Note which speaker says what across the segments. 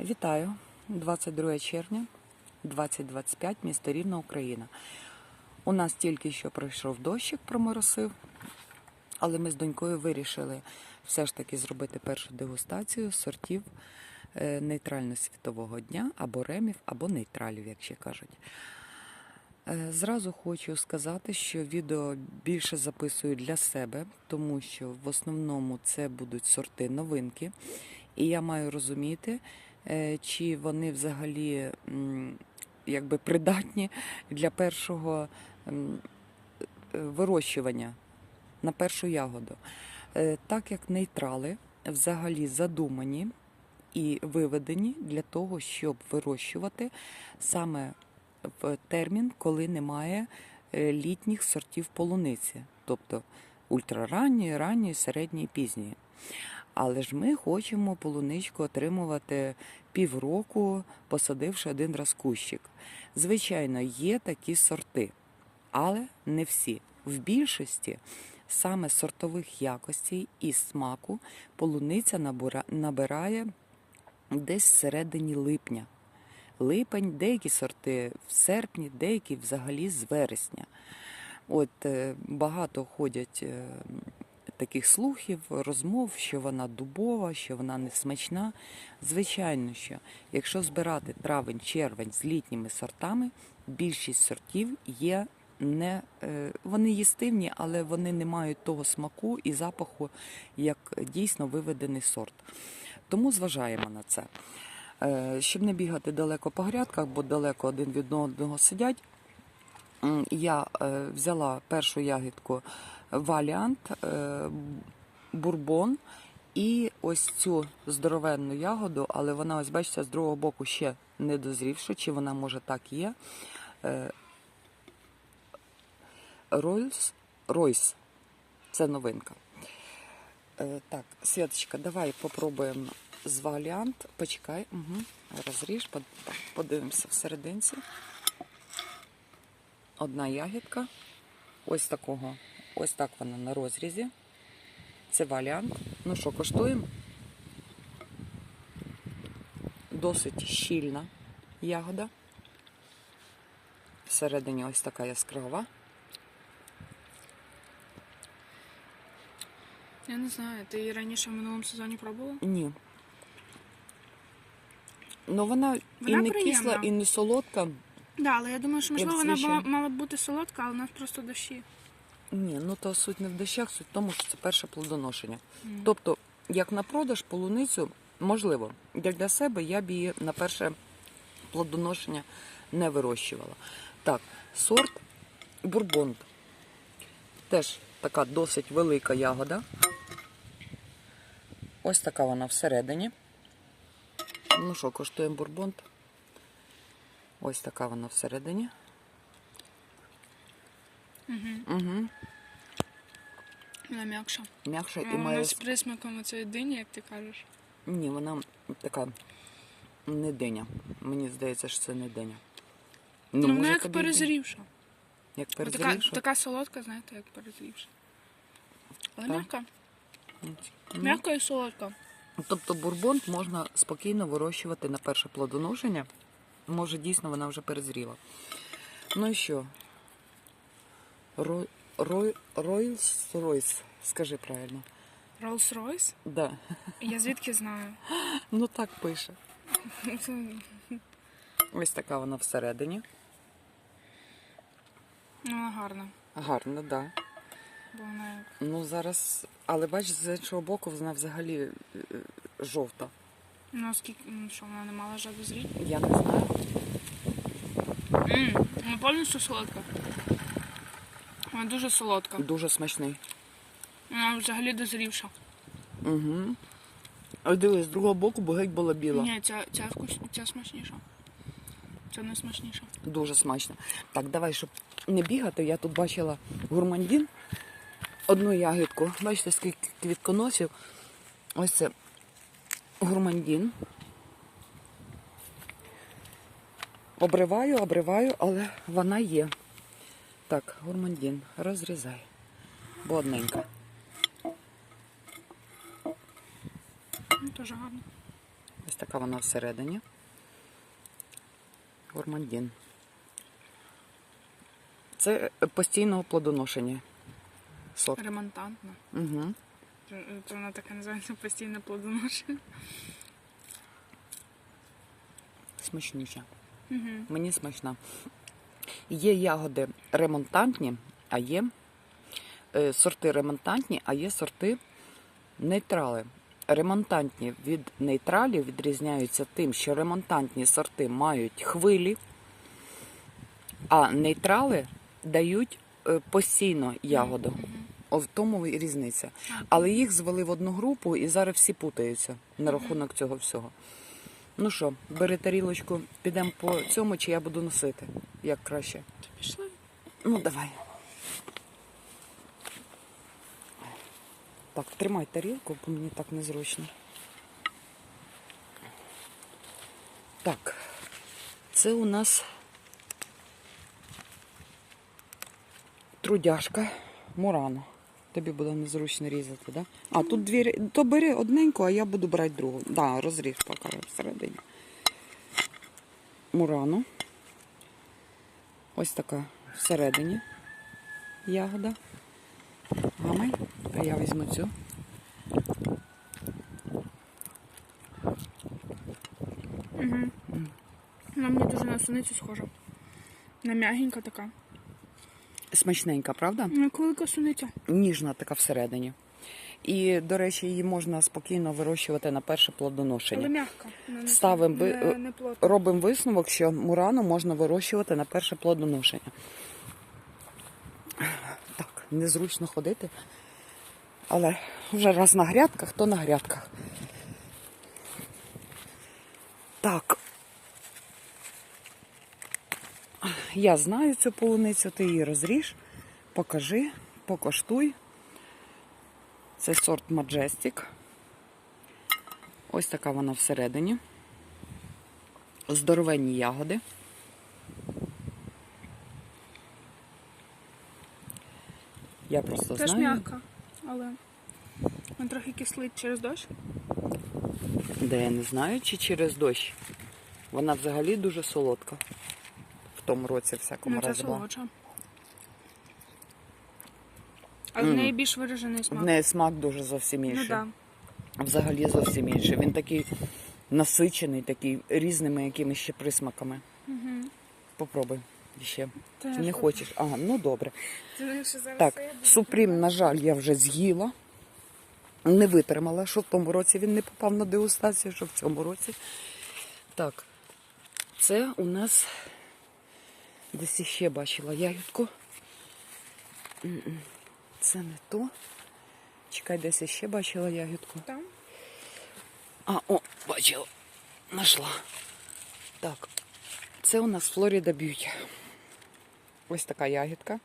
Speaker 1: Вітаю! 22 червня 2025, місто Рівна, Україна. У нас тільки що пройшов дощик, проморосив, але ми з донькою вирішили все ж таки зробити першу дегустацію сортів е, нейтрально-світового дня або ремів, або нейтралів, як ще кажуть. Е, Зразу хочу сказати, що відео більше записую для себе, тому що в основному це будуть сорти новинки, і я маю розуміти, чи вони взагалі якби придатні для першого е, вирощування на першу ягоду. Е, Так як нейтрали взагалі задумані і виведені для того, щоб вирощувати саме в термін, коли немає е, літніх сортів полуниці, тобто ультраранньої, ранньої, середньої, пізньої. Але ж ми хочемо полуничку отримувати півроку, посадивши один раз кущик. Звичайно, є такі сорти, але не всі. В більшості саме сортових якостей і смаку полуниця набирає десь всередині липня. Липень, деякі сорти в серпні, деякі взагалі з вересня. От е, багато ходять е, таких слухів, розмов, що вона дубова, що вона не смачна. Звичайно, що якщо збирати травень, червень з літніми сортами, більшість сортів є не е, вони їстивні, але вони не мають того смаку і запаху, як дійсно виведений сорт. Тому зважаємо на це. Е, Щоб не бігати далеко по грядках, бо далеко один від одного сидять. Я е, взяла першу ягідку Валіант, е, бурбон і ось цю здоровенну ягоду, але вона, ось бачите, з другого боку ще не дозрівша, чи вона може так є. Е, Ройс, Ройс. Це новинка. Е, Так, Святочка, давай попробуємо з валіант. Почекай, угу. розріж, подивимося всерединці. Одна ягідка. Ось такого. Ось так вона на розрізі. Це валіант. Ну що, коштуємо? Досить щільна ягода. Всередині ось така яскрава.
Speaker 2: Я не знаю, ти її раніше в минулому сезоні пробувала?
Speaker 1: Ні. Ну вона, і не
Speaker 2: приємна.
Speaker 1: кисла, і не солодка.
Speaker 2: Да, але я думаю, що можливо
Speaker 1: Як
Speaker 2: вона
Speaker 1: звичайно.
Speaker 2: була, мала б бути солодка, але у нас просто дощі.
Speaker 1: Ні, ну то суть не в дощах, суть в тому, що це перше плодоношення. Тобто, як на продаж полуницю, можливо, як для себе я б її на перше плодоношення не вирощувала. Так, сорт бурбонд. Теж така досить велика ягода. Ось така вона всередині. Ну що, коштуємо бурбонд. Ось така вона всередині. Угу.
Speaker 2: Вона м'якша.
Speaker 1: М'якша і
Speaker 2: вона
Speaker 1: має
Speaker 2: з присмаком цієї дині, як ти кажеш.
Speaker 1: Ні, вона така не диня. Мені здається, що це не диня.
Speaker 2: Ну, вона як перезрівша.
Speaker 1: Як
Speaker 2: Така,
Speaker 1: перезрівша?
Speaker 2: така солодка, знаєте, як перезрівша. Але м'яка.
Speaker 1: Ну,
Speaker 2: М'яка і солодка.
Speaker 1: Тобто бурбон можна спокійно вирощувати на перше плодоношення. Може, дійсно вона вже перезріла. Ну і що? Рой, рой, Ройс Ройс, скажи правильно.
Speaker 2: Rolls-Royce?
Speaker 1: Да.
Speaker 2: Я звідки знаю?
Speaker 1: Ну так пише. Ось така вона всередині.
Speaker 2: Ну, вона гарна.
Speaker 1: Гарно, так. Да.
Speaker 2: Бо вона як.
Speaker 1: Ну зараз, але бачиш, з іншого боку, вона взагалі е, жовта.
Speaker 2: Ну, скільки, ну, що, вона не мала жаби зріти?
Speaker 1: Я не знаю.
Speaker 2: Ммм, вона повністю солодка. Вона дуже солодка.
Speaker 1: Дуже смачний.
Speaker 2: Вона взагалі дозрівша.
Speaker 1: Угу. А дивись, з другого боку, бо геть була біла.
Speaker 2: Ні, ця, ця, вкус, ця смачніша. Ця не смачніша.
Speaker 1: Дуже смачно. Так, давай, щоб не бігати, я тут бачила гурмандін. Одну ягідку. Бачите, скільки квітконосів. Ось це гурмандін. Обриваю, обриваю, але вона є. Так, гурмандін, розрізай. Бо одненька.
Speaker 2: Ну, Дуже гарно.
Speaker 1: Ось така вона всередині. Гурмандін. Це постійного плодоношення. Сорт.
Speaker 2: Ремонтантна.
Speaker 1: Угу.
Speaker 2: Це вона така називається постійне плодоношення.
Speaker 1: Смачнюча.
Speaker 2: Угу.
Speaker 1: Мені смачна. Є ягоди ремонтантні, а є е, сорти ремонтантні, а є сорти нейтрали. Ремонтантні від нейтралів відрізняються тим, що ремонтантні сорти мають хвилі, а нейтрали дають е, постійно ягоду. В тому і різниця. Але їх звели в одну групу і зараз всі путаються на рахунок цього всього. Ну що, бери тарілочку, підемо по цьому, чи я буду носити? Як краще?
Speaker 2: То пішли.
Speaker 1: Ну, давай. Так, тримай тарілку, бо мені так незручно. Так, це у нас трудяшка Мурано. Тобі буде незручно різати, да? А, тут двірі, То бери одненьку, а я буду брати другу. Да, розріж поки всередині. Мурано. Ось така всередині ягода. Гамай. А я візьму цю.
Speaker 2: Угу. Вона мені дуже на суницю схожа. На м'ягенька така.
Speaker 1: Смачненька, правда?
Speaker 2: Ну, велика суниця.
Speaker 1: Ніжна така всередині. І, до речі, її можна спокійно вирощувати на перше
Speaker 2: Але
Speaker 1: плодоношення.
Speaker 2: м'яка. Не,
Speaker 1: Ставимо
Speaker 2: не, не.
Speaker 1: Робимо висновок, що мурану можна вирощувати на перше плодоношення. Так, незручно ходити. Але вже раз на грядках, то на грядках. Так. Я знаю цю полуницю, ти її розріж, покажи, покоштуй. Це сорт Majestic. Ось така вона всередині. Здоровенні ягоди. Я просто
Speaker 2: Теж
Speaker 1: знаю,
Speaker 2: м'яка, але вона трохи кислить через дощ.
Speaker 1: де я не знаю, чи через дощ. Вона взагалі дуже солодка. Тому році, всякому
Speaker 2: Ну, це
Speaker 1: разі була.
Speaker 2: солодша. Але в неї більш виражений
Speaker 1: В
Speaker 2: смак.
Speaker 1: неї смак дуже зовсім
Speaker 2: Ну
Speaker 1: інший.
Speaker 2: так.
Speaker 1: Взагалі зовсім інший. Він такий насичений, такий різними якимись ще присмаками.
Speaker 2: Угу.
Speaker 1: Попробуй ще.
Speaker 2: Теж
Speaker 1: Не хочеш? Ага, ну добре.
Speaker 2: Зараз
Speaker 1: Так,
Speaker 2: я буду
Speaker 1: супрім, на жаль, я вже з'їла. Не витримала, що в тому році він не попав на дегустацію, що в цьому році. Так, це у нас десь ще бачила ягідку. Це не то. Чекай, десь ще бачила ягідку.
Speaker 2: Там?
Speaker 1: А, о, бачила. Нашла. Так. Це у нас Флоріда Б'юті. Ось така ягідка.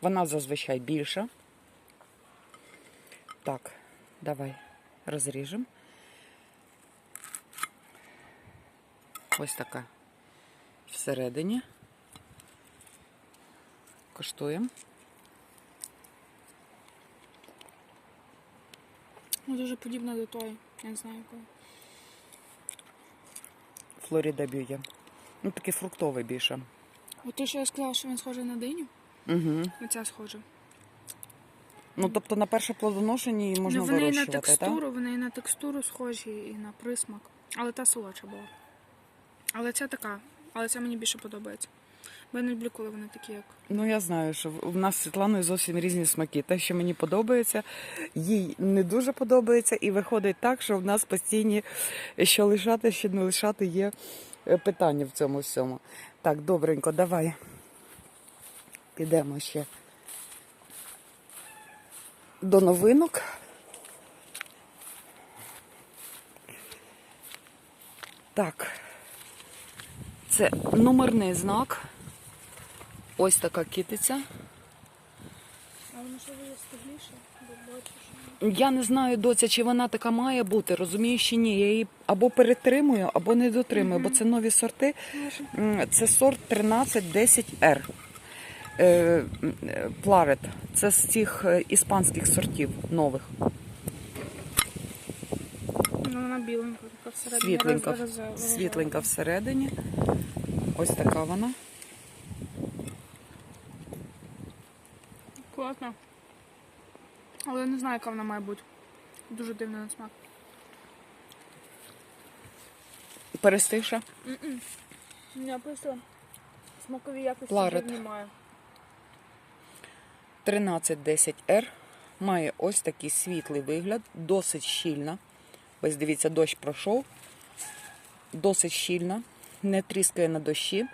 Speaker 1: Вона зазвичай більша. Так, давай розріжемо. Ось така всередині. Коштуємо.
Speaker 2: Ну, дуже подібна до тої. Я не знаю якої.
Speaker 1: Флоріда Б'юті. Ну, такий фруктовий більше.
Speaker 2: От те, що я сказала, що він схожий на диню,
Speaker 1: Угу.
Speaker 2: оця схожа.
Speaker 1: Ну, тобто на перше плодоношення її можна
Speaker 2: ну, вони і на
Speaker 1: вирощувати, так?
Speaker 2: вони і на текстуру схожі, і на присмак. Але та солодша була. Але ця така, але ця мені більше подобається. Бо я не люблю, коли вони такі, як.
Speaker 1: Ну, я знаю, що в в нас з Світланою зовсім різні смаки. Те, що мені подобається, їй не дуже подобається, і виходить так, що в нас постійні, що лишати, що не лишати, є е, питання в цьому всьому. Так, добренько, давай. Підемо ще до новинок. Так. Це номерний знак. Ось така китиця.
Speaker 2: Бо.
Speaker 1: Я не знаю, доця, чи вона така має бути, розумієш чи ні. Я її або перетримую, або не дотримую, бо це нові сорти. Це сорт 1310R. Е, м, Пларет. Це з цих е, іспанських сортів нових.
Speaker 2: Ну, вона біленька, така всередині.
Speaker 1: Світленька всередині. Ось така вона.
Speaker 2: Класно. Але я не знаю, яка вона має бути. Дуже дивна на смак.
Speaker 1: Перестиша.
Speaker 2: Я просто смакові якості немає.
Speaker 1: 1310R має ось такий світлий вигляд, досить щільна. Ось дивіться, дощ пройшов. Досить щільна, не тріскає на дощі.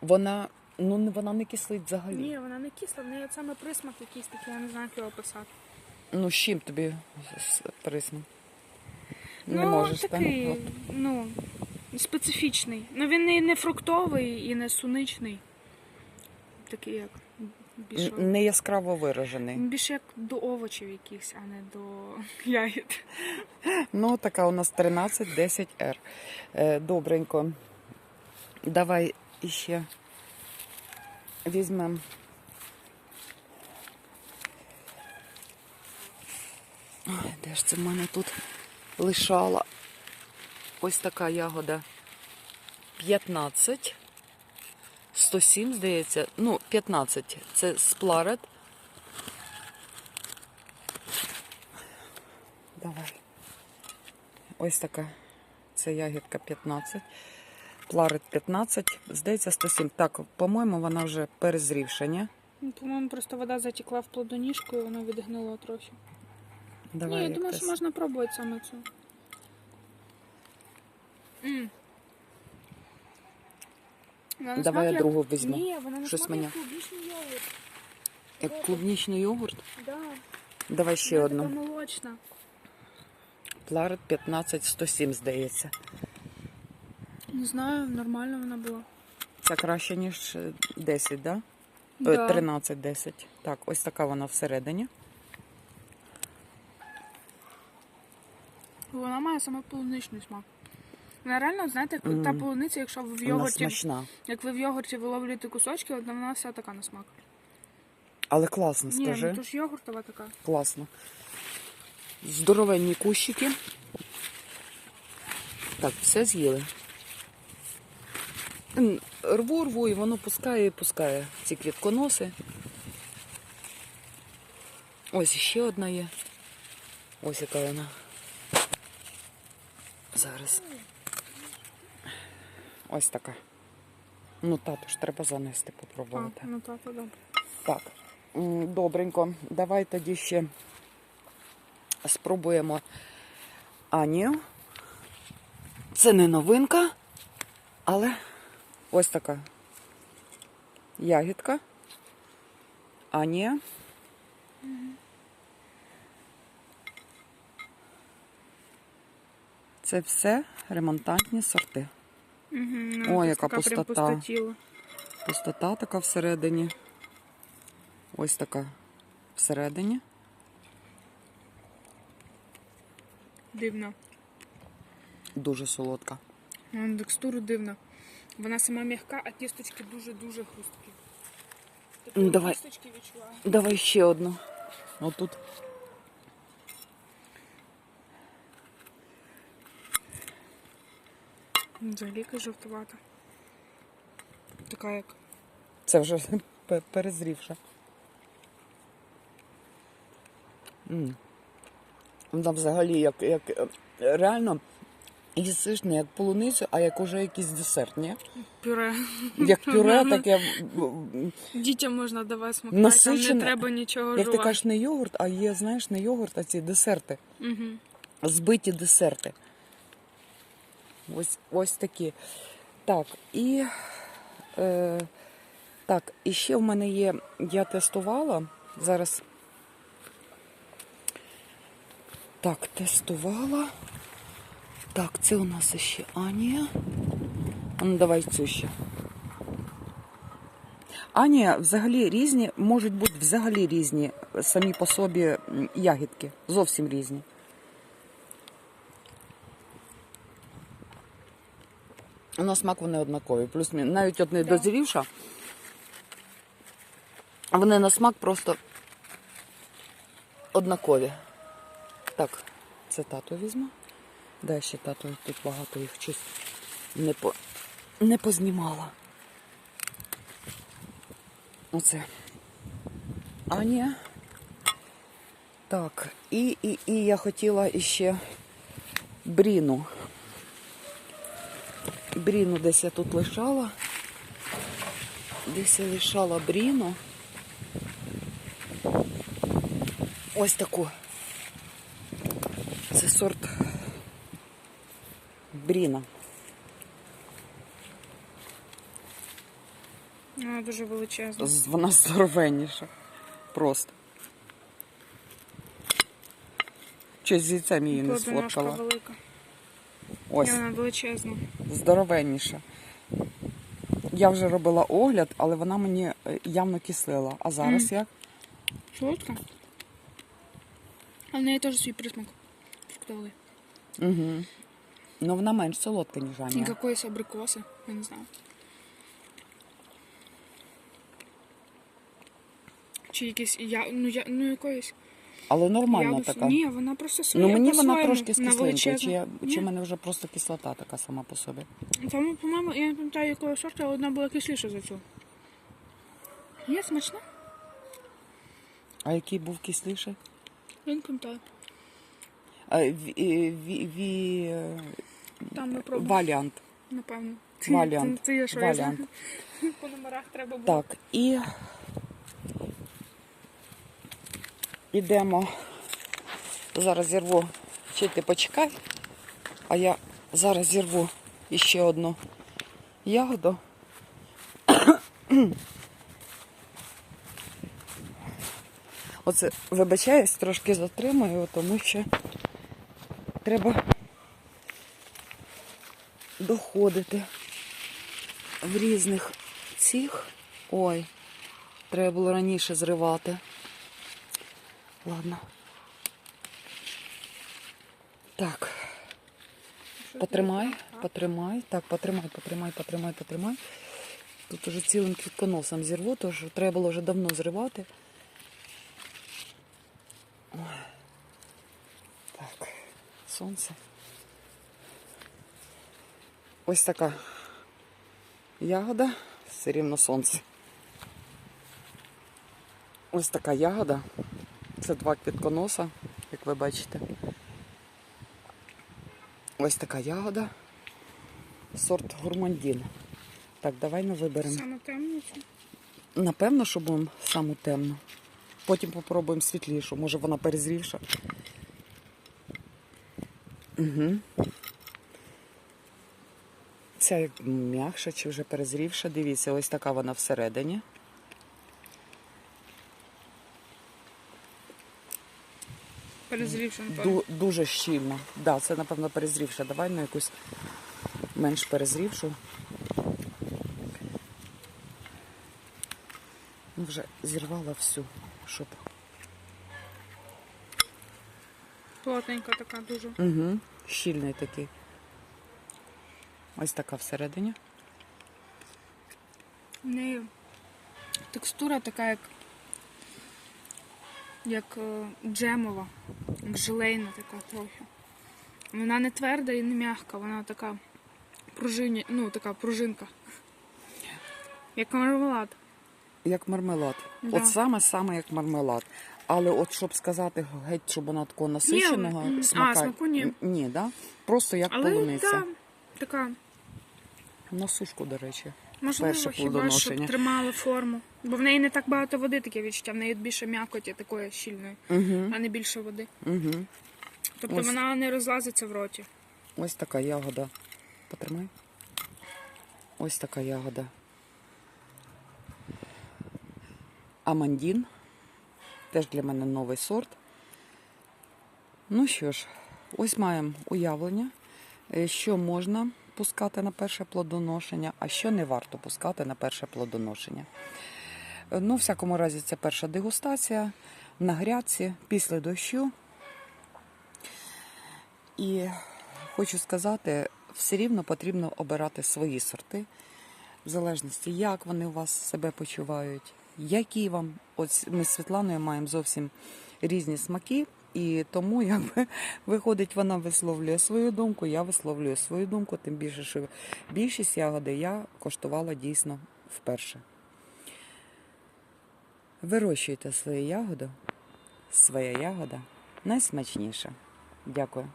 Speaker 1: Вона, ну, вона не кислить взагалі.
Speaker 2: Ні, вона не кисла, в неї саме присмак якийсь такий, я не знаю, як його описати.
Speaker 1: Ну, з чим тобі з- присмак? Не
Speaker 2: ну,
Speaker 1: можеш, так?
Speaker 2: такий,
Speaker 1: От.
Speaker 2: ну, специфічний. Ну він і не фруктовий, і не суничний. Такий як більше,
Speaker 1: Н- Не яскраво виражений.
Speaker 2: більше як до овочів якихось, а не до ягід.
Speaker 1: Ну, така у нас 1310R. Е, Добренько. Давай іще візьмемо. Ой, Де ж це в мене тут лишала? Ось така ягода. 15. 107, здається. Ну, 15. Це спларет. Давай. Ось така. Це ягідка 15. Пларет 15. Здається, 107. Так, по-моєму, вона вже перезрівша, ні?
Speaker 2: Ну, По-моєму, просто вода затекла в плодоніжку і воно відгнило трохи.
Speaker 1: Давай,
Speaker 2: Ні, я думаю, що можна пробувати саме цю. М. Вона на
Speaker 1: Давай
Speaker 2: смак
Speaker 1: я
Speaker 2: як-
Speaker 1: другу візьму.
Speaker 2: Ні, вона на
Speaker 1: Щось
Speaker 2: смак як клубнічний йогурт.
Speaker 1: Як клубнічний йогурт.
Speaker 2: Да.
Speaker 1: Давай ще
Speaker 2: Вона
Speaker 1: одну.
Speaker 2: така молочна.
Speaker 1: Пларет 15, 107, здається.
Speaker 2: Не знаю, нормально вона була.
Speaker 1: Це краще, ніж е, 10, да?
Speaker 2: Да.
Speaker 1: Е, 13, 10. Так, ось така вона всередині.
Speaker 2: Вона має саме полуничний смак. Вона реально, знаєте, як
Speaker 1: Мгм.
Speaker 2: та полуниця, якщо ви в йогурті, як ви в йогурті виловлюєте кусочки, от вона вся така на смак.
Speaker 1: Але класно,
Speaker 2: Ні,
Speaker 1: скажи.
Speaker 2: ну то ж йогуртова така.
Speaker 1: Класно. Здоровенні кущики. Так, все з'їли. Рву, рву, і воно пускає і пускає ці квітконоси. Ось ще одна є. Ось яка вона. Зараз. Ось така. Ну, тату ж треба занести,
Speaker 2: А, ну так, добре.
Speaker 1: Так, добренько. Давай тоді ще спробуємо Анію. Це не новинка, але ось така ягідка. Анія. Це все ремонтантні сорти.
Speaker 2: Угу,
Speaker 1: О, яка
Speaker 2: така
Speaker 1: пустота. Пустота така всередині. Ось така всередині.
Speaker 2: Дивно.
Speaker 1: Дуже солодка.
Speaker 2: Вона текстуру дивна. Вона сама м'яка, а кісточки дуже-дуже хрусткі. Такі
Speaker 1: Ну, давай.
Speaker 2: кісточки відчуваю.
Speaker 1: Давай ще одну. Отут.
Speaker 2: Взагалі якась жовтувата. Така як.
Speaker 1: Це вже перезрівша. Вона взагалі як, як е, реально їсиш не як полуницю, а як уже якийсь десерт, ні?
Speaker 2: Пюре.
Speaker 1: Як пюре, таке, м,
Speaker 2: Дітям можна давати смакати, там
Speaker 1: Насичене.
Speaker 2: не треба нічого
Speaker 1: як ти кажеш, не йогурт, а є, знаєш, не йогурт, а ці десерти.
Speaker 2: Угу.
Speaker 1: збиті десерти. Ось, ось такі. Так, і е, так, і ще в мене є, я тестувала. Зараз. Так, тестувала. Так, це у нас ще Анія. Ну, давай цю ще. Анія взагалі різні, можуть бути взагалі різні самі по собі ягідки. Зовсім різні. На смак вони однакові. Плюс навіть от не
Speaker 2: Да.
Speaker 1: дозрівша, вони на смак просто однакові. Так, це тато візьме. Дай ще тато тут багато їх щось не, по... не познімала. Оце. Аня. Так, і, і, і я хотіла іще бріну. Бріну десь я тут лишала. Десь я лишала бріну. Ось таку. Це сорт бріна.
Speaker 2: Вона дуже величезна.
Speaker 1: Вона здоровенніша. Просто. Щось з яйцем її не сфоткала.
Speaker 2: велика.
Speaker 1: Ось,
Speaker 2: вона величезна.
Speaker 1: здоровенніша. Я вже робила огляд, але вона мені е, явно кислила. А зараз як?
Speaker 2: Солодка. А в неї теж свій присмак. Фруктовий.
Speaker 1: Угу. Ну вона менш солодка, ніж Аня.
Speaker 2: якоїсь абрикоси, я не знаю. Чи якісь я, ну, я, ну якоїсь
Speaker 1: Але нормальна
Speaker 2: ягус.
Speaker 1: така.
Speaker 2: Ні, вона просто своя.
Speaker 1: Ну мені вона трошки з кислинкою. Чи, я, чи в мене вже просто кислота така сама по собі.
Speaker 2: Там, по-моєму, я не пам'ятаю, якого сорту, але одна була кисліша за цю. Є смачна?
Speaker 1: А який був кисліший?
Speaker 2: Я не пам'ятаю.
Speaker 1: Ві, ві, ві,
Speaker 2: Там ми пробували,
Speaker 1: Валіант.
Speaker 2: напевно.
Speaker 1: Валіант.
Speaker 2: Це, це є, що я
Speaker 1: Валіант.
Speaker 2: знаю. По номерах треба було.
Speaker 1: Так, і йдемо. Зараз зірву. Чи ти почекай, а я зараз зірву іще одну ягоду. Оце, вибачаюсь, трошки затримую, тому що треба доходити в різних цих. Ой, треба було раніше зривати. Ладно. Так, потримай, потримай. Так, потримай, потримай, потримай, потримай. Тут уже цілим квітконосом зірву, тож треба було вже давно зривати. Ой. Так, сонце. Ось така ягода, все рівно сонце. Ось така ягода. Це два квітконоса, як ви бачите. Ось така ягода. Сорт гурмандін. Так, давай ми виберемо.
Speaker 2: Саме темницю.
Speaker 1: Напевно, що будемо саму темну. Потім попробуємо світлішу. Може вона перезрівша. Угу. Ця як м'якша чи вже перезрівша. Дивіться, ось така вона всередині.
Speaker 2: Перезрівши, напевно.
Speaker 1: Ду- дуже щільно. Да, це, напевно, перезрівша. Давай на якусь менш перезрівшу. Ну, вже зірвала всю, щоб.
Speaker 2: Плотненька така дуже.
Speaker 1: Угу. Щільний такий. Ось така всередині.
Speaker 2: В неї текстура така, як, як е, джемова, як желейна така трохи. Вона не тверда і не м'яка, вона така пружині, ну така пружинка. Як мармелад.
Speaker 1: Як мармелад.
Speaker 2: Да.
Speaker 1: От саме-саме як мармелад. Але от щоб сказати геть, щоб вона такого насиченого
Speaker 2: м, а, смаку ні.
Speaker 1: Ні, да? Просто як
Speaker 2: Але
Speaker 1: полуниця.
Speaker 2: та, така,
Speaker 1: На сушку, до речі.
Speaker 2: можливо,
Speaker 1: Перше
Speaker 2: хіба щоб тримала форму. Бо в неї не так багато води таке відчуття, в неї більше м'якоті такої щільної,
Speaker 1: Угу.
Speaker 2: а не більше води.
Speaker 1: Угу.
Speaker 2: Тобто
Speaker 1: Ось.
Speaker 2: вона не розлазиться в роті.
Speaker 1: Ось така ягода. Потримай. Ось така ягода. Амандін. Теж для мене новий сорт. Ну що ж, ось маємо уявлення, е, що можна пускати на перше плодоношення, а що не варто пускати на перше плодоношення. Е, Ну, в всякому разі, це перша дегустація на грядці після дощу. І хочу сказати, все рівно потрібно обирати свої сорти, в залежності, як вони у вас себе почувають, які вам. Ось ми з Світланою маємо зовсім різні смаки. І тому, якби виходить, вона висловлює свою думку, я висловлюю свою думку, тим більше, що більшість ягоди я коштувала дійсно вперше. Вирощуйте свою ягоду, своя ягода найсмачніша. Дякую.